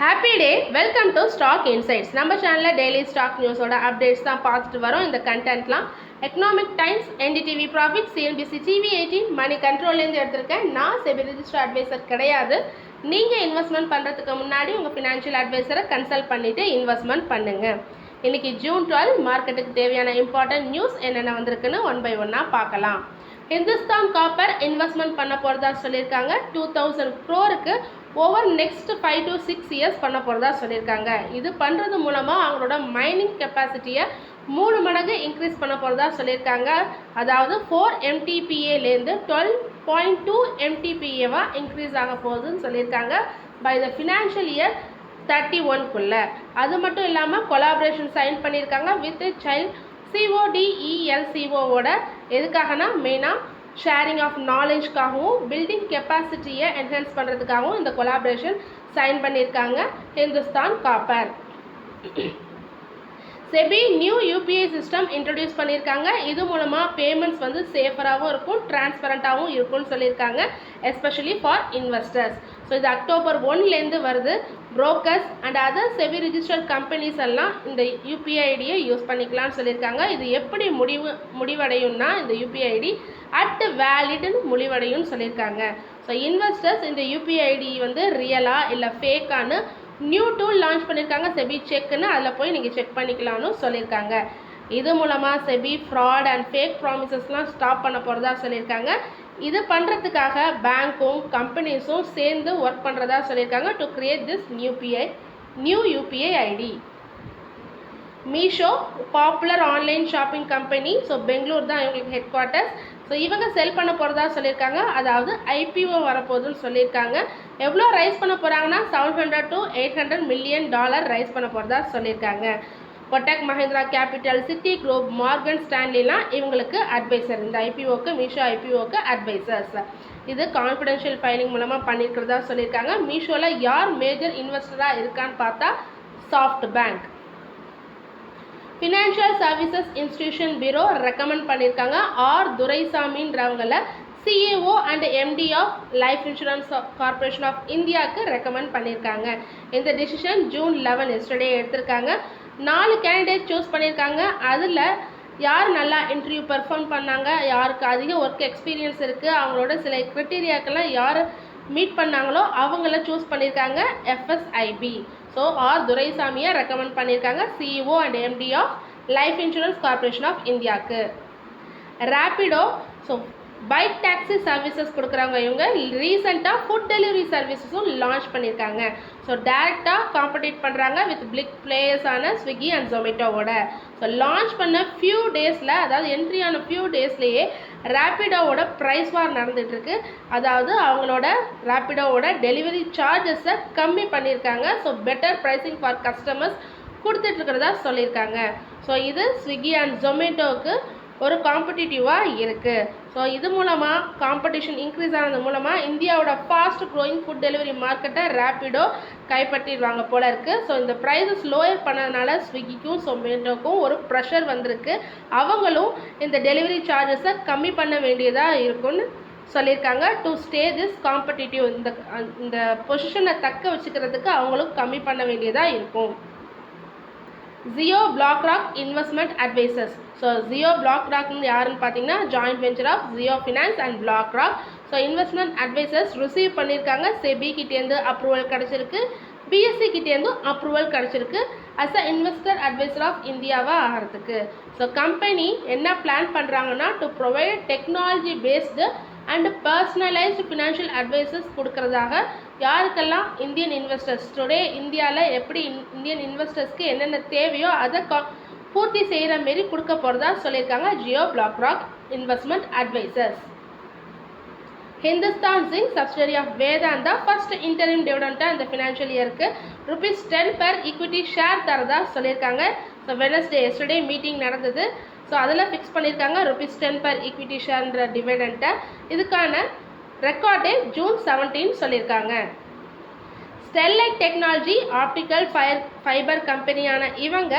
Happy day welcome to stock insights நம்ம சேனலில் daily stock நியூஸோட updates தான் பார்த்துட்டு வரோம். இந்த கண்டென்ட்லாம் Economic Times NDTV Profit CNBC TV eighteen மணி கண்ட்ரோல்லேருந்து எடுத்திருக்கேன் நான் செபி ரிஜிஸ்டர் அட்வைசர் கிடையாது. நீங்கள் இன்வெஸ்ட்மெண்ட் பண்ணுறதுக்கு முன்னாடி உங்கள் ஃபினான்ஷியல் அட்வைசரை கன்சல்ட் பண்ணிவிட்டு இன்வெஸ்ட்மெண்ட் பண்ணுங்கள் இன்றைக்கி ஜூன் டுவெல் மார்க்கெட்டுக்கு தேவையான இம்பார்ட்டன்ட் நியூஸ் என்னென்ன வந்திருக்குன்னு ஒன் பை ஒன்னாக பார்க்கலாம். ஹிந்துஸ்தான் காப்பர் இன்வெஸ்ட்மெண்ட் பண்ண போகிறதா சொல்லியிருக்காங்க. Two thousand க்ரோருக்கு over next five to six years பண்ண போகிறதா சொல்லியிருக்காங்க. இது பண்ணுறது மூலமாக அவங்களோட மைனிங் கெப்பாசிட்டியை மூணு மடங்கு இன்க்ரீஸ் பண்ண போகிறதா சொல்லியிருக்காங்க. அதாவது ஃபோர் எம்டிபிஏலேருந்து டுவெல் பாயிண்ட் டூ எம்டிபிஏவாக இன்க்ரீஸ் ஆக போகுதுன்னு சொல்லியிருக்காங்க by the financial year thirty ஒன்குள்ளே அது மட்டும் இல்லாமல் கொலாபரேஷன் சைன் பண்ணியிருக்காங்க வித் சைல்ட் சிஓடிஇஎல்சிஓவோட எதுக்காகனா மெயினாக ஷேரிங் ஆஃப் நாலேஜ்க்காகவும் பில்டிங் கெப்பாசிட்டியை என்ஹான்ஸ் பண்ணுறதுக்காகவும் இந்த கொலாபரேஷன் சைன் பண்ணியிருக்காங்க Hindustan Copper SEBI new UPI system introduce பண்ணியிருக்காங்க. இது மூலமாக பேமெண்ட்ஸ் வந்து சேஃபராகவும் இருக்கும் டிரான்ஸ்பரண்ட்டாகவும் இருக்கும்னு சொல்லியிருக்காங்க எஸ்பெஷலி ஃபார் இன்வெஸ்டர்ஸ் ஸோ இது அக்டோபர் ஒன்லேருந்து வருது. Brokers and other SEBI registered companies எல்லாம் இந்த யூபிஐ ஐடியை யூஸ் பண்ணிக்கலாம்னு சொல்லியிருக்காங்க. இது எப்படி முடிவு முடிவடையும்னா இந்த யூபிஐ ஐடி அட் வேலிட்னு முடிவடையும்னு சொல்லியிருக்காங்க. ஸோ இன்வெஸ்டர்ஸ் இந்த யூபிஐ ஐடி வந்து ரியலா இல்லை ஃபேக்கான்னு நியூ டூல் லான்ச் பண்ணியிருக்காங்க செபி செக்குன்னு அதில் போய் நீங்கள் செக் பண்ணிக்கலாம்னு சொல்லியிருக்காங்க. இது மூலமாக செபி ஃப்ராட் அண்ட் ஃபேக் ப்ராமிசஸ்லாம் ஸ்டாப் பண்ண போகிறதா சொல்லியிருக்காங்க. இது பண்ணுறதுக்காக பேங்க்கும் கம்பெனிஸும் சேர்ந்து ஒர்க் பண்ணுறதா சொல்லியிருக்காங்க to create this UPI new UPI ID Meesho popular online shopping company so Bangalore தான் இவங்களுக்கு ஹெட் குவார்ட்டர்ஸ் ஸோ இவங்க செல் பண்ண போகிறதா சொல்லியிருக்காங்க. அதாவது ஐபிஓ வரப்போகுதுன்னு சொல்லியிருக்காங்க. எவ்வளோ ரைஸ் பண்ண போகிறாங்கன்னா seven hundred to eight hundred million dollar raise பண்ண போகிறதா சொல்லியிருக்காங்க. Kotak Mahindra capital Citigroup Morgan ஸ்டான்லிலாம் இவங்களுக்கு அட்வைசர் இந்த ஐபிஓக்கு மீஷோ ஐபிஓக்கு அட்வைசர்ஸ் இது கான்ஃபிடென்ஷியல் ஃபைலிங் மூலமாக பண்ணியிருக்கிறதா சொல்லியிருக்காங்க. மீஷோவில் யார் மேஜர் இன்வெஸ்டராக இருக்கான்னு பார்த்தா SoftBank financial services institution bureau recommend பண்ணியிருக்காங்க R துரைசாமின்றவங்கள CAO and MD of life insurance corporation of இந்தியாவுக்கு ரெக்கமெண்ட் பண்ணியிருக்காங்க இந்த டிசிஷன் ஜூன் லெவன் எஸ்டர்டே எடுத்திருக்காங்க. நாலு கேண்டிடேட் சூஸ் பண்ணியிருக்காங்க அதில் யார் நல்லா இன்டர்வியூ பெர்ஃபார்ம் பண்ணாங்க யாருக்கு அதிக ஒர்க் எக்ஸ்பீரியன்ஸ் இருக்குது அவங்களோட சில க்ரிட்டீரியாக்கெல்லாம் யார் மீட் பண்ணாங்களோ அவங்கள சூஸ் பண்ணியிருக்காங்க எஃப்எஸ்ஐபி ஸோ ஆர் துரைசாமியை ரெக்கமெண்ட் பண்ணியிருக்காங்க CEO and MD of life insurance corporation of இந்தியாவுக்கு Rapido so bike taxi services கொடுக்குறவங்க இவங்க ரீசெண்டாக ஃபுட் டெலிவரி சர்வீசஸும் லான்ச் பண்ணியிருக்காங்க. ஸோ டேரெக்டாக காம்படிட் பண்ணுறாங்க வித் பிளிக் பிளேயர்ஸான ஸ்விக்கி அண்ட் ஜொமேட்டோவோட ஸோ லான்ச் பண்ண ஃபியூ டேஸில் அதாவது என்ட்ரி ஆன ஃபியூ டேஸ்லேயே ரேப்பிடோவோட ப்ரைஸ் வார் நடந்துகிட்ருக்கு அதாவது அவங்களோட ரேப்பிடோவோட டெலிவரி சார்ஜஸை கம்மி பண்ணியிருக்காங்க. So better pricing for customers கொடுத்துட்ருக்கிறதா சொல்லியிருக்காங்க. ஸோ இது ஸ்விக்கி அண்ட் ஜொமேட்டோவுக்கு ஒரு காம்படிட்டிவாக இருக்குது ஸோ இது மூலமாக காம்படிஷன் இன்க்ரீஸ் ஆனது மூலமாக இந்தியாவோட ஃபாஸ்ட் க்ரோயிங் ஃபுட் டெலிவரி மார்க்கெட்டை ரேப்பிடோ கைப்பற்றிடுவாங்க போல இருக்குது ஸோ இந்த ப்ரைஸஸ் லோயர் பண்ணதுனால ஸ்விக்கிக்கும் சொமேட்டோக்கும் ஒரு ப்ரெஷர் வந்திருக்கு. அவங்களும் இந்த டெலிவரி சார்ஜஸை கம்மி பண்ண வேண்டியதாக இருக்கும்னு சொல்லியிருக்காங்க. டு ஸ்டே திஸ் காம்படிட்டிவ் இந்த இந்த பொசிஷனை தக்க வச்சுக்கிறதுக்கு அவங்களும் கம்மி பண்ண வேண்டியதாக இருக்கும். Jio BlackRock investment advisors so Jio black ராக்னு யாருன்னு பார்த்தீங்கன்னா joint venture of Jio finance and BlackRock so investment advisors receive பண்ணியிருக்காங்க. செபி கிட்டேருந்து அப்ரூவல் கிடச்சிருக்கு. பிஎஸ்சி கிட்டேருந்தும் அப்ரூவல் கிடச்சிருக்கு. As a investor advisor of இந்தியாவாக ஆகிறதுக்கு. ஸோ கம்பெனி என்ன பிளான் பண்ணுறாங்கன்னா to provide technology based and personalised financial advices கொடுக்கறதாக யாருக்கெல்லாம் Indian investors today இந்தியாவில் எப்படி இந்தியன் இன்வெஸ்டர்ஸ்க்கு என்னென்ன தேவையோ அதை கா பூர்த்தி செய்கிற மாரி கொடுக்க போகிறதா சொல்லியிருக்காங்க Jio BlackRock investment advisors Hindustan zinc subsidiary of Vedanta first interview டிவிடெண்ட்டாக இந்த ஃபினான்ஷியல் இயருக்கு rupees ten per equity share தரதா சொல்லியிருக்காங்க. ஸோ வெனஸ்டே எஸ்டர்டே மீட்டிங் நடந்தது. ஸோ அதில் ஃபிக்ஸ் பண்ணியிருக்காங்க ருபீஸ் டென் பர் ஈக்விட்டி ஷேர்ன்ற டிவிடெண்ட்டை இதுக்கான ரெக்கார்டே ஜூன் செவன்டீன் சொல்லியிருக்காங்க Sterlite technology optical fire fibre கம்பெனியான இவங்க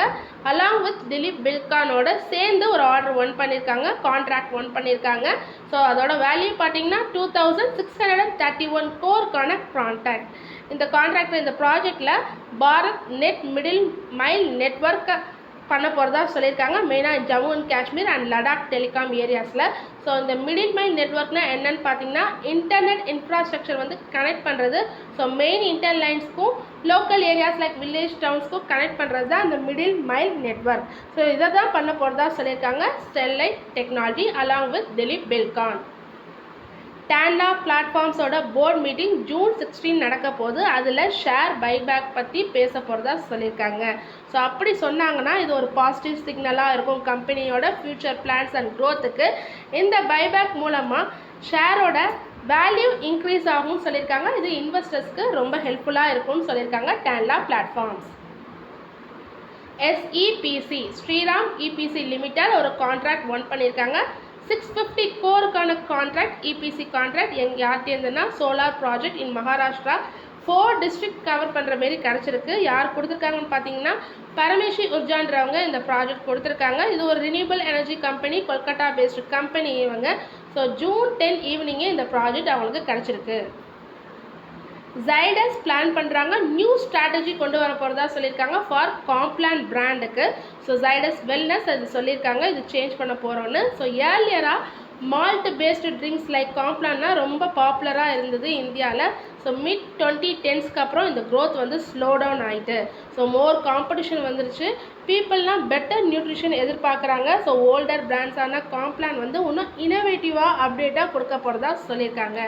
அலாங் வித் திலீப் பில்கானோட சேர்ந்து ஒரு ஆர்டர் ஒன் பண்ணியிருக்காங்க கான்ட்ராக்ட் ஒன் பண்ணியிருக்காங்க ஸோ அதோட வேல்யூ பார்த்தீங்கன்னா two thousand six hundred and thirty one கோருக்கான contract இந்த கான்ட்ராக்டில் இந்த ப்ராஜெக்டில் பாரத் நெட் மிடில் மைல் நெட்ஒர்க்கை பண்ண போகிறதா சொல்லியிருக்காங்க. மெயினாக Jammu and Kashmir and Ladakh telecom ஏரியாஸில். So இந்த மிடில் மைல் நெட்ஒர்க்னா என்னன்னு பார்த்தீங்கன்னா இன்டர்நெட் இன்ஃப்ராஸ்ட்ரக்சர் வந்து கனெக்ட் பண்ணுறது ஸோ மெயின் இன்டர் லைன்ஸ்க்கும் லோக்கல் ஏரியாஸ் லைக் வில்லேஜ் டவுன்ஸ்க்கும் கனெக்ட் பண்ணுறது தான் அந்த மிடில் மைல் நெட்ஒர்க் ஸோ இதை தான் பண்ண போகிறதா சொல்லியிருக்காங்க. Sterlite technology along with Dilip Buildcon Tanla பிளாட்ஃபார்ம்ஸோட board meeting June sixteen நடக்க போகுது. அதில் ஷேர் பைபேக் பற்றி பேச போகிறதா சொல்லியிருக்காங்க. ஸோ அப்படி சொன்னாங்கன்னா இது ஒரு பாசிட்டிவ் சிக்னலாக இருக்கும் கம்பெனியோட ஃப்யூச்சர் பிளான்ஸ் அண்ட் க்ரோத்துக்கு இந்த பைபேக் மூலமாக ஷேரோட வேல்யூ இன்க்ரீஸ் ஆகும்னு சொல்லியிருக்காங்க. இது இன்வெஸ்டர்ஸ்க்கு ரொம்ப ஹெல்ப்ஃபுல்லாக இருக்கும்னு சொல்லியிருக்காங்க Tanla platforms SEPC Shriram EPC limited ஒரு கான்ட்ராக்ட் ஒன் பண்ணியிருக்காங்க. சிக்ஸ் ஃபிஃப்டி கோருக்கான கான்ட்ராக்ட் இபிசி கான்ட்ராக்ட் எங் யார்கிட்டேருந்துன்னா solar project in Maharashtra four district cover பண்ணுற மாரி கிடச்சிருக்கு. யார் கொடுத்துருக்காங்கன்னு பார்த்தீங்கன்னா பரமேஷி உர்ஜான்றவங்க இந்த ப்ராஜெக்ட் கொடுத்துருக்காங்க. இது ஒரு renewable energy company Kolkata based company இவங்க ஸோ ஜூன் டென் ஈவினிங்கே இந்த ப்ராஜெக்ட் அவங்களுக்கு கிடச்சிருக்கு. ஜைடஸ் பிளான் பண்ணுறாங்க நியூ ஸ்ட்ராட்டஜி கொண்டு வர போகிறதா சொல்லியிருக்காங்க. ஃபார் காம்ப்ளான் பிராண்டுக்கு ஸோ ஜைடஸ் வெல்னஸ் அது சொல்லியிருக்காங்க. இது சேஞ்ச் பண்ண போகிறோன்னு ஸோ ஏர்லியராக மால்ட் பேஸ்டு ட்ரிங்க்ஸ் லைக் காம்ப்ளான்னா ரொம்ப பாப்புலராக இருந்தது இந்தியாவில் ஸோ மிட் டுவெண்ட்டி டென்ஸ்க்கு அப்புறம் இந்த க்ரோத் வந்து ஸ்லோ டவுன் ஆகிட்டு ஸோ மோர் காம்படிஷன் வந்துருச்சு. பீப்புள்லாம் பெட்டர் நியூட்ரிஷன் எதிர்பார்க்குறாங்க. ஸோ ஓல்டர் பிராண்ட்ஸான காம்ப்ளான் வந்து இன்னும் இனோவேட்டிவாக அப்டேட்டாக கொடுக்க போகிறதா சொல்லியிருக்காங்க.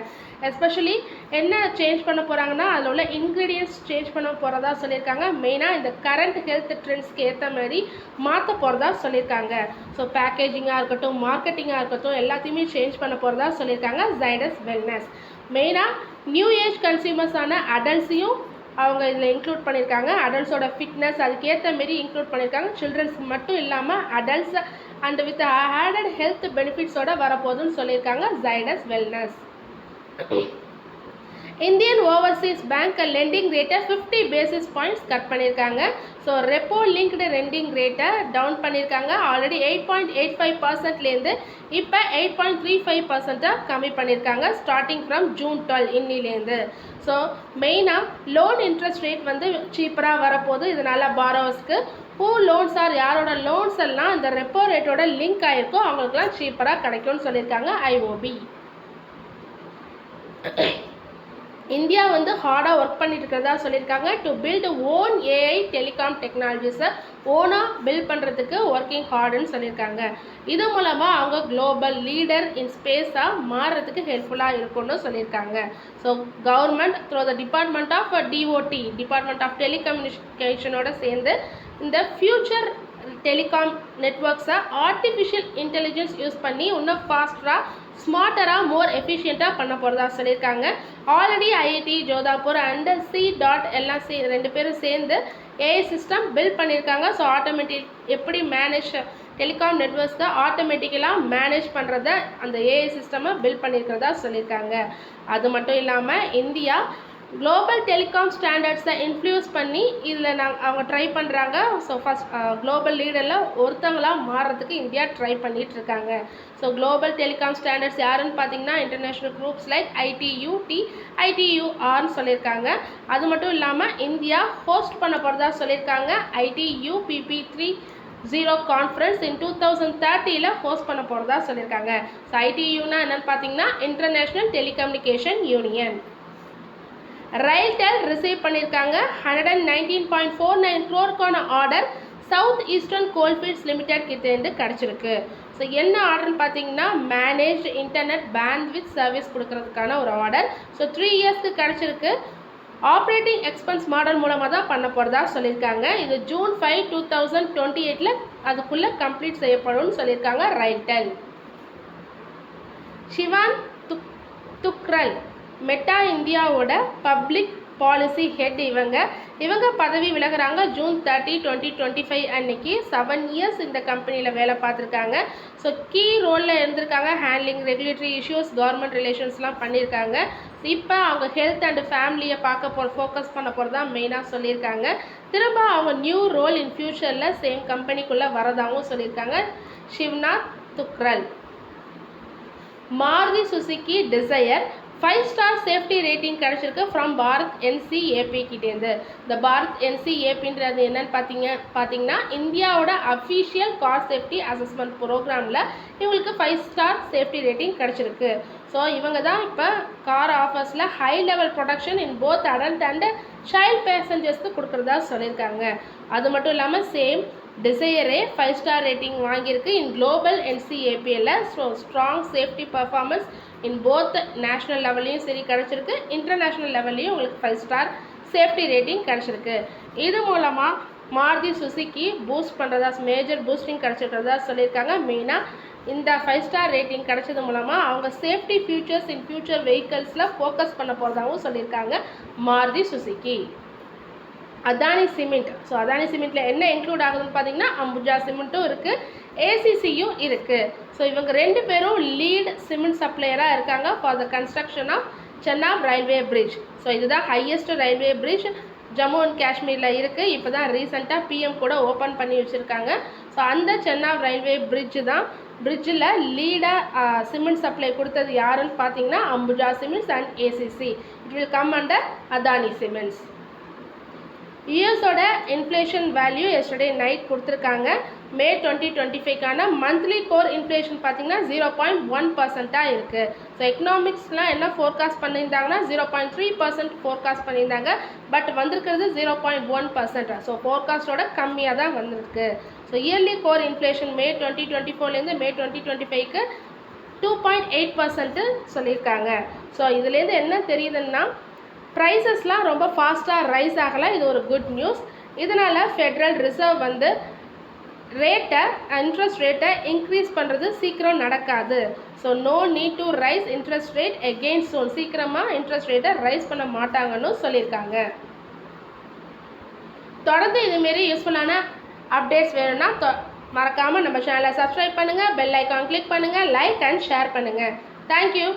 எஸ்பெஷலி என்ன சேஞ்ச் பண்ண போகிறாங்கன்னா அதில் உள்ள இன்க்ரீடியன்ஸ் சேஞ்ச் பண்ண போகிறதா சொல்லியிருக்காங்க. மெயினாக இந்த கரண்ட் ஹெல்த் ட்ரெண்ட்ஸ்க்கு ஏற்ற மாதிரி மாற்ற போகிறதா சொல்லியிருக்காங்க. ஸோ பேக்கேஜிங்காக இருக்கட்டும் மார்க்கெட்டிங்காக இருக்கட்டும் எல்லாத்தையுமே சேஞ்ச் பண்ண போகிறதா சொல்லியிருக்காங்க ஜைடஸ் வெல்னஸ் மெயினாக நியூ ஏஜ் கன்சியூமர்ஸான அடல்ட்ஸையும் அவங்க இதில் இன்க்ளூட் பண்ணியிருக்காங்க அடல்ட்ஸோட ஃபிட்னஸ் அதுக்கேற்ற மாரி இன்க்ளூட் பண்ணியிருக்காங்க சில்ட்ரன்ஸ்க்கு மட்டும் இல்லாமல் adults and with added health பெனிஃபிட்ஸோட வரப்போகுதுன்னு சொல்லியிருக்காங்க ஜைடஸ் வெல்னஸ் இந்தியன் ஓவர்சீஸ் பேங்க்கை லெண்டிங் ரேட்டை ஃபிஃப்டி பேசிஸ் பாயிண்ட்ஸ் கட் பண்ணியிருக்காங்க. ஸோ ரெப்போ லிங்க்டு ரெண்டிங் ரேட்டை டவுன் பண்ணியிருக்காங்க. Already eight point eight five பர்சன்ட்லேருந்து இப்போ எயிட் பாயிண்ட் த்ரீ ஃபைவ் பர்சன்ட்டாக கம்மி பண்ணியிருக்காங்க. ஸ்டார்டிங் ஃப்ரம் ஜூன் டுவெல் இன்னிலேருந்து ஸோ மெயினாக லோன் இன்ட்ரெஸ்ட் ரேட் வந்து சீப்பராக வரப்போகுது. இதனால் பாரோவர்ஸ்க்கு ஹூ லோன்ஸ் ஆர் யாரோட லோன்ஸ் எல்லாம் இந்த ரெப்போ ரேட்டோட லிங்க் ஆகிருக்கோ அவங்களுக்குலாம் சீப்பராக கிடைக்கும்னு சொல்லியிருக்காங்க ஐஓபி இந்தியா வந்து ஹார்டாக ஒர்க் பண்ணிட்டு இருக்கிறதா சொல்லியிருக்காங்க. To build own AI telecom டெக்னாலஜிஸை ஓனாக பில்ட் பண்ணுறதுக்கு ஒர்க்கிங் ஹார்டுன்னு சொல்லியிருக்காங்க. இது மூலமாக அவங்க குளோபல் லீடர் இன் ஸ்பேஸாக மாறுறதுக்கு ஹெல்ப்ஃபுல்லாக இருக்கும்னு சொல்லியிருக்காங்க. So government through the department of DOT department of டெலிகம்யூனிகேஷனோட சேர்ந்து இந்த ஃப்யூச்சர் டெலிகாம் நெட்ஒர்க்ஸை ஆர்டிஃபிஷியல் இன்டெலிஜென்ஸ் யூஸ் பண்ணி இன்னும் ஃபாஸ்டராக ஸ்மார்ட்டராக மோர் எஃபிஷியண்ட்டாக பண்ண போகிறதா சொல்லியிருக்காங்க. Already IIT Jodhpur and C DOT எல்லாம் சே ரெண்டு பேரும் சேர்ந்து ஏஐ சிஸ்டம் பில்ட் பண்ணியிருக்காங்க. ஸோ ஆட்டோமேட்டிக் எப்படி மேனேஜ் டெலிகாம் நெட்ஒர்க்ஸை ஆட்டோமேட்டிக்கலாக மேனேஜ் பண்ணுறத அந்த ஏஐ சிஸ்டமை பில்ட் பண்ணியிருக்கிறதா சொல்லியிருக்காங்க. அது மட்டும் இல்லாமல் இந்தியா குளோபல் டெலிகாம் ஸ்டாண்டர்ட்ஸை இன்ஃப்ளூயன்ஸ் பண்ணி இதில் நாங்கள் அவங்க ட்ரை பண்ணுறாங்க ஸோ ஃபஸ்ட் குளோபல் லீடரில் ஒருத்தங்களாக மாறுறதுக்கு இந்தியா ட்ரை பண்ணிகிட்டு இருக்காங்க ஸோ குளோபல் டெலிகாம் ஸ்டாண்டர்ட்ஸ் யாருன்னு பார்த்தீங்கன்னா international groups like ITU T ஐடியூஆர்னு சொல்லியிருக்காங்க. அது மட்டும் இல்லாமல் இந்தியா ஹோஸ்ட் பண்ண போகிறதா சொல்லியிருக்காங்க. ITU PP three zero conference in two thousand தேர்ட்டியில் host பண்ண போகிறதா சொல்லியிருக்காங்க. ஸோ ஐடியூனா என்னென்னு பார்த்தீங்கன்னா international telecommunication union RailTel receive பண்ணியிருக்காங்க hundred and nineteen point four nine க்ரோருக்கான order south eastern coalfields limited கிட்டேருந்து கிடச்சிருக்கு. ஸோ என்ன ஆர்டர்னு பார்த்தீங்கன்னா மேனேஜ் இன்டர்நெட் பேண்ட்வித் சர்வீஸ் கொடுக்கறதுக்கான ஒரு ஆர்டர் ஸோ த்ரீ இயர்ஸ்க்கு கிடச்சிருக்கு. ஆப்ரேட்டிங் எக்ஸ்பென்ஸ் மாடல் மூலமாக தான் பண்ண போகிறதா சொல்லியிருக்காங்க. இது June five two thousand twenty எயிட்டில் அதுக்குள்ளே கம்ப்ளீட் செய்யப்படும்னு சொல்லியிருக்காங்க ரைட்டல் சிவான் துக் துக்ரல் மெட்டா இந்தியாவோட பப்ளிக் பாலிசி ஹெட் இவங்க. இவங்க பதவி விலகுறாங்க June thirty twenty twenty five அன்னைக்கு. செவன் இயர்ஸ் இந்த கம்பெனியில் வேலை பார்த்துருக்காங்க. ஸோ கீ ரோலில் இருந்திருக்காங்க. ஹேண்ட்லிங் ரெகுலேட்டரி இஷ்யூஸ் கவர்மெண்ட் ரிலேஷன்ஸ்லாம் பண்ணியிருக்காங்க. இப்போ அவங்க ஹெல்த் அண்ட் ஃபேமிலியை பார்க்க போகிற ஃபோக்கஸ் பண்ண போகிறதா மெயினாக சொல்லியிருக்காங்க. திரும்ப அவங்க நியூ ரோல் இன் ஃப்யூச்சரில் சேம் கம்பெனிக்குள்ளே வரதாகவும் சொல்லியிருக்காங்க. Shivnath Thukral. Maruti Suzuki Dzire. Five star safety rating கிடச்சிருக்கு ஃப்ரம் பாரத் என்சிஏபி கிட்டேருந்து இந்த பாரத் என்சிஏபின்றது என்னன்னு பார்த்தீங்க பார்த்தீங்கன்னா இந்தியாவோட அஃபீஷியல் கார் சேஃப்டி அசஸ்மெண்ட் ப்ரோக்ராமில் இவங்களுக்கு ஃபைவ் ஸ்டார் சேஃப்டி ரேட்டிங் கிடச்சிருக்கு. ஸோ இவங்க தான் இப்போ car ஆஃபர்ஸில் high level protection in both adult and child பேசஞ்சர்ஸ்க்கு கொடுக்குறதா சொல்லியிருக்காங்க. அது மட்டும் இல்லாமல் சேம் டிசையரே ஃபைவ் ஸ்டார் ரேட்டிங் வாங்கியிருக்கு in global என்சிஏபியில் so strong safety performance in both national லெவல்லையும் சரி கிடச்சிருக்கு இன்டர்நேஷ்னல் லெவல்லையும் உங்களுக்கு ஃபைவ் ஸ்டார் சேஃப்டி ரேட்டிங் கிடச்சிருக்கு. இது மூலமாக மாருதி சுசுக்கி பூஸ்ட் பண்ணுறதா மேஜர் பூஸ்டிங் கிடச்சிருக்கிறதா சொல்லியிருக்காங்க. மெயினாக இந்த ஃபைவ் ஸ்டார் ரேட்டிங் கிடச்சது மூலமாக அவங்க சேஃப்டி ஃபியூச்சர்ஸ் இன் ஃபியூச்சர் வெஹிக்கல்ஸில் ஃபோக்கஸ் பண்ண போகிறதாகவும் சொல்லியிருக்காங்க Maruti Suzuki Adani cement. So Adani சிமெண்ட்டில் என்ன இன்க்ளூட் ஆகுதுன்னு பார்த்தீங்கன்னா அம்புஜா சிமெண்ட்டும் இருக்குது ஏசிசியும் இருக்குது ஸோ இவங்க ரெண்டு பேரும் லீட் சிமெண்ட் சப்ளையராக இருக்காங்க for the construction of Chenab railway bridge so இதுதான் highest railway bridge Jammu and காஷ்மீரில் இருக்குது இப்போ தான் ரீசெண்டாக பிஎம் கூட ஓப்பன் பண்ணி வச்சுருக்காங்க. ஸோ அந்த சென்னாப் ரயில்வே பிரிட்ஜ் தான். பிரிட்ஜில் லீடாக சிமெண்ட் சப்ளை கொடுத்தது யாருன்னு பார்த்தீங்கன்னா Ambuja cements and ACC it will come under Adani cements இயர்ஸோட inflation value yesterday night கொடுத்துருக்காங்க. மே டுவெண்ட்டி டுவெண்ட்டி ஃபைவ்க்கான மந்த்லி கோர் இன்ஃப்ளேஷன் பார்த்தீங்கன்னா ஜீரோ பாயிண்ட் ஒன் பர்சண்ட்டாக இருக்குது ஸோ எக்கனாமிக்ஸ்லாம் என்ன ஃபோர்காஸ்ட் பண்ணியிருந்தாங்கன்னா zero point three percent forecast பண்ணியிருந்தாங்க. பட் வந்திருக்கிறது zero point one percent so ஃபோர்காஸ்டோட கம்மியாக தான் வந்திருக்கு. So yearly core inflation May twenty twenty ஃபோர்லேருந்து May twenty twenty ஃபைவ்க்கு டூ பாயிண்ட் எயிட் பர்சன்ட்டு சொல்லியிருக்காங்க. ஸோ இதுலேருந்து என்ன தெரியுதுன்னா ப்ரைஸஸ்லாம் ரொம்ப ஃபாஸ்ட்டாக ரைஸ் ஆகலை. இது ஒரு குட் நியூஸ் இதனால் ஃபெட்ரல் ரிசர்வ் வந்து ரேட்டை இன்ட்ரெஸ்ட் ரேட்டை இன்க்ரீஸ் பண்ணுறது சீக்கிரம் நடக்காது. So no need to raise interest rate again soon சீக்கிரமாக இன்ட்ரெஸ்ட் ரேட்டை ரைஸ் பண்ண மாட்டாங்கன்னு சொல்லியிருக்காங்க. தொடர்ந்து இதுமாரி யூஸ்ஃபுல்லான அப்டேட்ஸ் வேணும்னா தொ மறக்காமல் நம்ம சேனலை சப்ஸ்கிரைப் பண்ணுங்கள் பெல் ஐக்கான் கிளிக் பண்ணுங்கள் லைக் அண்ட் ஷேர் பண்ணுங்கள் தேங்க்யூ